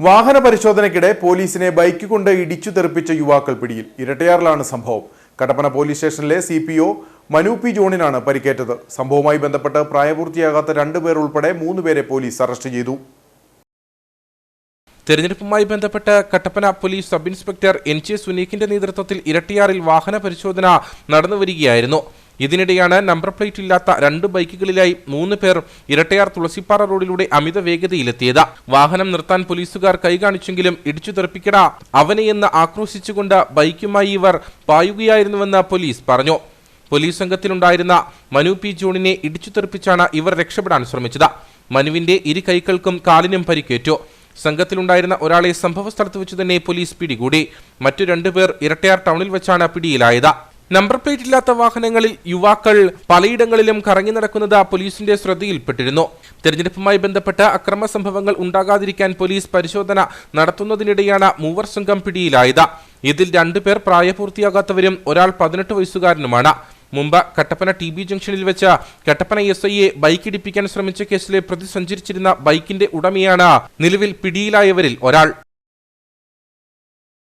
വാഹന പരിശോധനയ്ക്കിടെ പോലീസിനെ ബൈക്ക് കൊണ്ട് ഇടിച്ചു തെറിപ്പിച്ച യുവാക്കൾ പിടിയിൽ. ഇരട്ടയാറിലാണ് സംഭവം. കട്ടപ്പന പോലീസ് സ്റ്റേഷനിലെ C P O Manu P ജോണിനാണ് പരിക്കേറ്റത്. സംഭവവുമായി ബന്ധപ്പെട്ട് പ്രായപൂർത്തിയാകാത്ത രണ്ടുപേർ ഉൾപ്പെടെ മൂന്ന് പേരെ പോലീസ് അറസ്റ്റ് ചെയ്തു. തെരഞ്ഞെടുപ്പുമായി ബന്ധപ്പെട്ട് Kattappana police sub inspector N J സുനീഖിന്റെ നേതൃത്വത്തിൽ ഇരട്ടിയാറിൽ വാഹന പരിശോധന നടന്നുവരികയായിരുന്നു. ഇതിനിടെയാണ് നമ്പർ പ്ലേറ്റ് ഇല്ലാത്ത രണ്ട് ബൈക്കുകളിലായി മൂന്ന് പേർ ഇരട്ടയാർ തുളസിപ്പാറ റോഡിലൂടെ അമിത വേഗതയിലെത്തിയത്. വാഹനം നിർത്താൻ പോലീസുകാർ കൈകാണിച്ചെങ്കിലും ഇടിച്ചു തെറിപ്പിക്കട. അവനെയെന്ന് ആക്രോശിച്ചുകൊണ്ട് ബൈക്കുമായി ഇവർ പായുകയായിരുന്നുവെന്ന് പോലീസ് പറഞ്ഞു. പോലീസ് സംഘത്തിലുണ്ടായിരുന്ന മനു പി ജോണിനെ ഇടിച്ചു തെറിപ്പിച്ചാണ് ഇവർ രക്ഷപ്പെടാൻ ശ്രമിച്ചത്. മനുവിന്റെ ഇരു കൈകൾക്കും കാലിനും പരിക്കേറ്റു. സംഘത്തിലുണ്ടായിരുന്ന ഒരാളെ സംഭവസ്ഥലത്ത് വെച്ച് തന്നെ പോലീസ് പിടികൂടി. മറ്റു രണ്ടുപേർ ഇരട്ടയാർ ടൗണിൽ വെച്ചാണ് പിടിയിലായത്. നമ്പർ പ്ലേറ്റ് ഇല്ലാത്ത വാഹനങ്ങളിൽ യുവാക്കൾ പലയിടങ്ങളിലും കറങ്ങി നടക്കുന്നത് പോലീസിന്റെ ശ്രദ്ധയിൽപ്പെട്ടിരുന്നു. തെരഞ്ഞെടുപ്പുമായി ബന്ധപ്പെട്ട് അക്രമ സംഭവങ്ങൾ ഉണ്ടാകാതിരിക്കാൻ പോലീസ് പരിശോധന നടത്തുന്നതിനിടെയാണ് മൂവർ സംഘം പിടിയിലായത്. ഇതിൽ രണ്ടുപേർ പ്രായപൂർത്തിയാകാത്തവരും ഒരാൾ പതിനെട്ട് വയസ്സുകാരനുമാണ്. മുമ്പ് കട്ടപ്പന ടി ബി ജംഗ്ഷനിൽ വെച്ച് കട്ടപ്പന എസ് ഐയെ ബൈക്ക് ഇടിപ്പിക്കാൻ ശ്രമിച്ച കേസിലെ പ്രതി സഞ്ചരിച്ചിരുന്ന ബൈക്കിന്റെ ഉടമയാണ് നിലവിൽ പിടിയിലായവരിൽ ഒരാൾ.